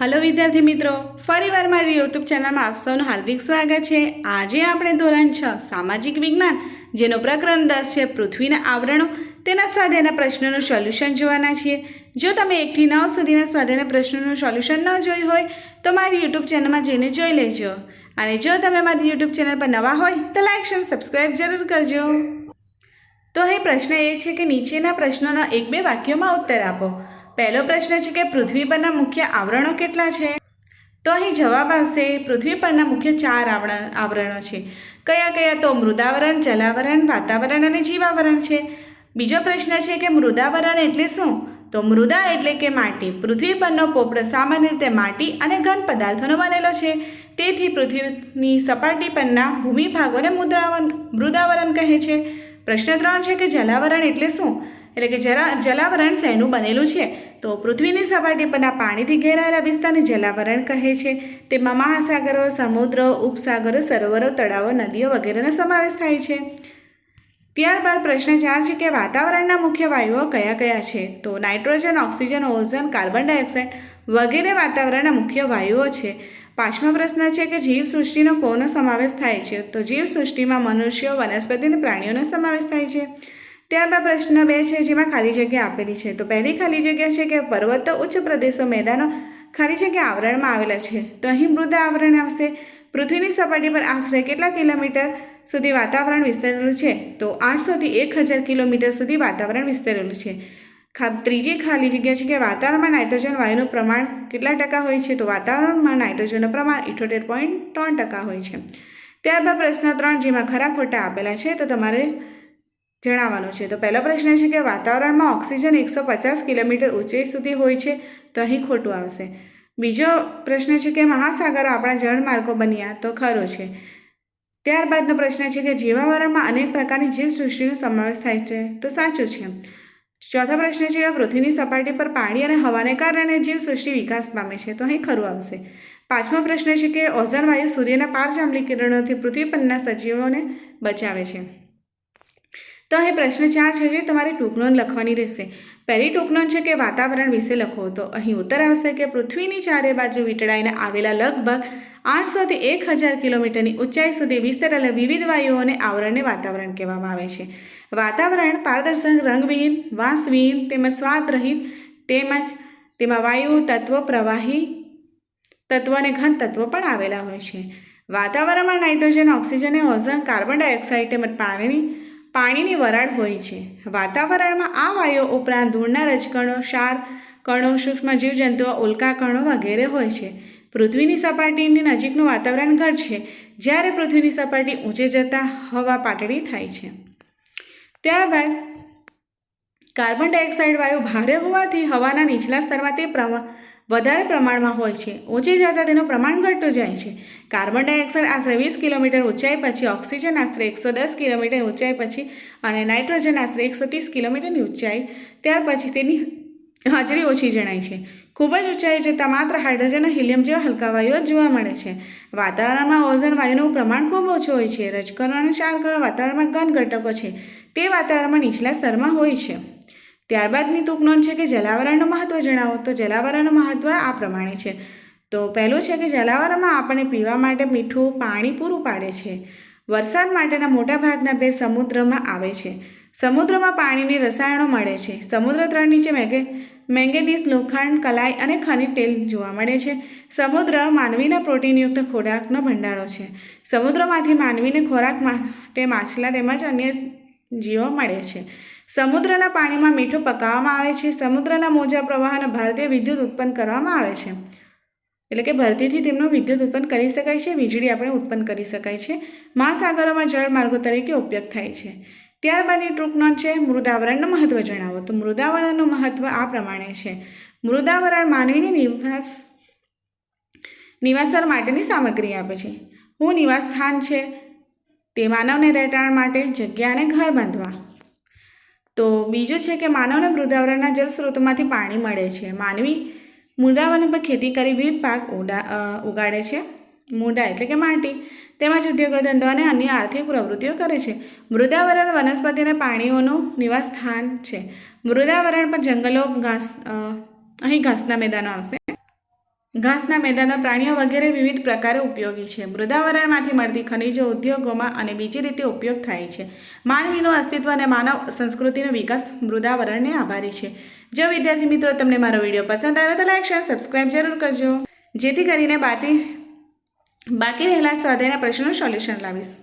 Hello વિદ્યાર્થી મિત્રો, ફરીવાર મારી યુટ્યુબ ચેનલમાં આપ સૌનું હાર્દિક સ્વાગત છે. આજે આપણે ધોરણ છ, સામાજિક વિજ્ઞાન, જેનો પ્રકરણ દસ છે, પૃથ્વીના આવરણો, તેના સ્વાધ્યાયના પ્રશ્નોનું સોલ્યુશન જોવાના છીએ. જો તમે એકથી નવ સુધીના સ્વાધ્યાયના પ્રશ્નોનું સોલ્યુશન ન જોયું હોય, તો મારી યુટ્યુબ ચેનલમાં જઈને જોઈ લેજો. અને જો તમે મારી યુટ્યુબ ચેનલ પર નવા હોય, તો લાઇક શેર સબસ્ક્રાઈબ જરૂર કરજો. તો અહીં પ્રશ્ન એ છે કે નીચેના પ્રશ્નોના એક બે વાક્યોમાં ઉત્તર આપો. પહેલો પ્રશ્ન છે કે પૃથ્વી પરના મુખ્ય આવરણો કેટલા છે? તો અહીં જવાબ આવશે, પૃથ્વી પરના મુખ્ય ચાર આવરણ, આવરણો છે. કયા કયા? તો મૃદાવરણ, જલાવરણ, વાતાવરણ અને જીવાવરણ છે. બીજો પ્રશ્ન છે કે મૃદાવરણ એટલે શું? તો મૃદા એટલે કે માટી. પૃથ્વી પરનો પોપડો સામાન્ય રીતે માટી અને ઘન પદાર્થોનો બનેલો છે. તેથી પૃથ્વીની સપાટી પરના ભૂમિભાગોને મુદ્રાવરણ મૃદાવરણ કહે છે. પ્રશ્ન ત્રણ છે કે જલાવરણ એટલે શું? એટલે કે જરા, જલાવરણ શેનું બનેલું છે? તો પૃથ્વીની સપાટી પરના પાણીથી ઘેરાયેલા વિસ્તારને જલાવરણ કહે છે. તેમાં મહાસાગરો, સમુદ્ર, ઉપસાગરો, સરોવરો, તળાવો, નદીઓ વગેરેનો સમાવેશ થાય છે. ત્યારબાદ પ્રશ્ન ચાર છે કે વાતાવરણના મુખ્ય વાયુઓ કયા કયા છે? તો nitrogen, oxygen, ozone, carbon dioxide વગેરે વાતાવરણના મુખ્ય વાયુઓ છે. પાંચમો પ્રશ્ન છે કે જીવસૃષ્ટિનો કોનો સમાવેશ થાય છે? તો જીવસૃષ્ટિમાં મનુષ્યો, વનસ્પતિ અને પ્રાણીઓનો સમાવેશ થાય છે. ત્યારબાદ પ્રશ્ન બે છે જેમાં ખાલી જગ્યા આપેલી છે. તો પહેલી ખાલી જગ્યા છે કે પર્વતો ઉચ્ચ પ્રદેશો મેદાનો ખાલી જગ્યા આવરણમાં આવેલા છે. તો અહીં મૃદા આવરણ આવશે. પૃથ્વીની સપાટી પર આશરે કેટલા કિલોમીટર સુધી વાતાવરણ વિસ્તરેલું છે? તો આઠસોથી એક હજાર કિલોમીટર સુધી વાતાવરણ વિસ્તરેલું છે. ખા, ત્રીજી ખાલી જગ્યા છે કે વાતાવરણમાં નાઇટ્રોજન વાયુનું પ્રમાણ કેટલા ટકા હોય છે? તો વાતાવરણમાં નાઇટ્રોજનનું પ્રમાણ ઇઠોતેર પોઈન્ટ ત્રણ ટકા હોય છે. ત્યારબાદ પ્રશ્ન ત્રણ જેમાં ખરા ખોટા આપેલા છે. તો તમારે જણાવવાનું છે. તો પહેલો પ્રશ્ન છે કે વાતાવરણમાં ઓક્સિજન એકસો પચાસ કિલોમીટર ઊંચાઈ સુધી હોય છે તો અહીં ખોટું આવશે. બીજો પ્રશ્ન છે કે મહાસાગરો આપણા જળમાર્ગો બન્યા તો ખરો છે. ત્યારબાદનો પ્રશ્ન છે કે જીવાવરણમાં અનેક પ્રકારની જીવસૃષ્ટિનો સમાવેશ થાય છે તો સાચું છે. ચોથો પ્રશ્ન છે કે પૃથ્વીની સપાટી પર પાણી અને હવાને કારણે જીવસૃષ્ટિ વિકાસ પામે છે તો અહીં ખરું આવશે. પાંચમો પ્રશ્ન છે કે ઓઝોન વાયુ સૂર્યના પારજાંબલી કિરણોથી પૃથ્વી પરના સજીવોને બચાવે છે. તો અહીં પ્રશ્ન ચાર છે જે તમારે ટૂંકનોંધ લખવાની રહેશે. પહેલી ટૂંકનોંધ છે કે વાતાવરણ વિશે લખો તો અહીં ઉત્તર આવશે કે પૃથ્વીની ચારે બાજુ વીંટળાઈને આવેલા લગભગ આઠસોથી એક હજાર કિલોમીટરની ઊંચાઈ સુધી વિસ્તરેલા વિવિધ વાયુઓને આવરણને વાતાવરણ કહેવામાં આવે છે. વાતાવરણ પારદર્શક, રંગવિહીન, વાંસવિહીન તેમજ સ્વાદરહિત તેમજ તેમાં વાયુ, તત્વ, પ્રવાહી તત્વ અને ઘન તત્વો પણ આવેલા હોય છે. વાતાવરણમાં નાઇટ્રોજન, ઓક્સિજન અને ઓઝોન, કાર્બન ડાયોક્સાઇડ તેમજ પાણી પાણીની વરાળ હોય છે. વાતાવરણમાં આ વાયુ ઉપરાંત ધૂળના રજકણો, ક્ષાર, કણો, સૂક્ષ્મ જીવજંતુઓ, ઉલ્કા કણો વગેરે હોય છે. પૃથ્વીની સપાટીની નજીકનું વાતાવરણ ઘર છે. જ્યારે પૃથ્વીની સપાટી ઊંચે જતાં હવા પાતળી થાય છે. ત્યારબાદ કાર્બન ડાયોક્સાઇડ વાયુ ભારે હોવાથી હવાના નીચલા સ્તરમાં તે પ્રમા, વધારે પ્રમાણમાં હોય છે. ઓછી જતાં તેનું પ્રમાણ ઘટતું જાય છે. કાર્બન ડાયોક્સાઇડ આશરે વીસ કિલોમીટર ઊંચાઈ પછી ઓક્સિજન આશરે એકસો દસ કિલોમીટર ઊંચાઈ પછી અને નાઇટ્રોજન આશરે એકસો ત્રીસ કિલોમીટરની ઊંચાઈ, ત્યાર પછી તેની હાજરી ઓછી જણાય છે. ખૂબ જ ઊંચાઈ જતાં માત્ર હાઇડ્રોજન અને હિલિયમ જેવા હલકા વાયુઓ જોવા મળે છે. વાતાવરણમાં ઓઝોન વાયુનું પ્રમાણ ખૂબ ઓછું હોય છે. રજકરણ અને ક્ષારકણો વાતાવરણમાં ઘન ઘટકો છે. તે વાતાવરણમાં નીચલા સ્તરમાં હોય છે. ત્યારબાદની ટૂંક નોંધ છે કે જલાવરણનું મહત્ત્વ જણાવો. તો જલાવરણનું મહત્ત્વ આ પ્રમાણે છે. તો પહેલું છે કે જલાવરણમાં આપણને પીવા માટે મીઠું, પાણી પૂરું પાડે છે. વરસાદ માટેના મોટા ભાગના બે સમુદ્રમાં આવે છે. સમુદ્રમાં પાણીની રસાયણો મળે છે. સમુદ્ર તળ નીચે મેગે, મેંગેનીઝ, લોખંડ, કલાઈ અને ખનિજ તેલ જોવા મળે છે. સમુદ્ર માનવીના પ્રોટીનયુક્ત ખોરાકનો ભંડારો છે. સમુદ્રમાંથી માનવીને ખોરાક માટે માછલા તેમજ અન્ય જીવો મળે છે. સમુદ્રના પાણીમાં મીઠું પકાવવામાં આવે છે. સમુદ્રના મોજા પ્રવાહના ભારતીય વિદ્યુત ઉત્પન્ન કરવામાં આવે છે. એટલે કે ભરતીથી તેમનો વિદ્યુત ઉત્પન્ન કરી શકાય છે. વીજળી આપણે ઉત્પન્ન કરી શકાય છે. મહાસાગરોમાં જળમાર્ગો તરીકે ઉપયોગ થાય છે. ત્યારબાદની ટૂંક નોંધ છે. મૃદાવરણનું મહત્ત્વ જણાવો. તો મૃદાવરણનું મહત્ત્વ આ પ્રમાણે છે. મૃદાવરણ માનવીની નિવાસ નિવાસર માટેની સામગ્રી આપે છે. હું નિવાસ સ્થાન છે. તે માનવને રહેઠાણ માટે, જગ્યા અને ઘર બાંધવા. તો બીજું છે કે માનવને મૃદાવરણના જળ સ્ત્રોતોમાંથી પાણી મળે છે. માનવી મૃદાવરણ પર ખેતી કરી વિવિધ પાક ઉગાડે છે. મૂંડા એટલે કે માટી. તેમજ ઉદ્યોગો, ધંધો અને અન્ય આર્થિક પ્રવૃત્તિઓ કરે છે. મૃદાવરણ વનસ્પતિ અને પાણીઓનું નિવાસ સ્થાન છે. મૃદાવરણ પર જંગલો, ઘાસ અહીં ઘાસના મેદાનો આવશે. ઘાસના મેદાનો પ્રાણીઓ વગેરે વિવિધ પ્રકારે ઉપયોગી છે. મૃદાવરણમાંથી મળતી ખનિજો ઉદ્યોગોમાં અને બીજી રીતે ઉપયોગ થાય છે. માનવીનું અસ્તિત્વ અને માનવ સંસ્કૃતિનો વિકાસ મૃદાવરણને આભારી છે. જો વિદ્યાર્થી મિત્રો તમને મારો વીડિયો પસંદ આવ્યો તો લાઈક, શેર સબસ્ક્રાઈબ જરૂર કરજો. જેથી કરીને બાકી બાકી રહેલા સ્વાધ્યાયના પ્રશ્નોનું સોલ્યુશન લાવીશ.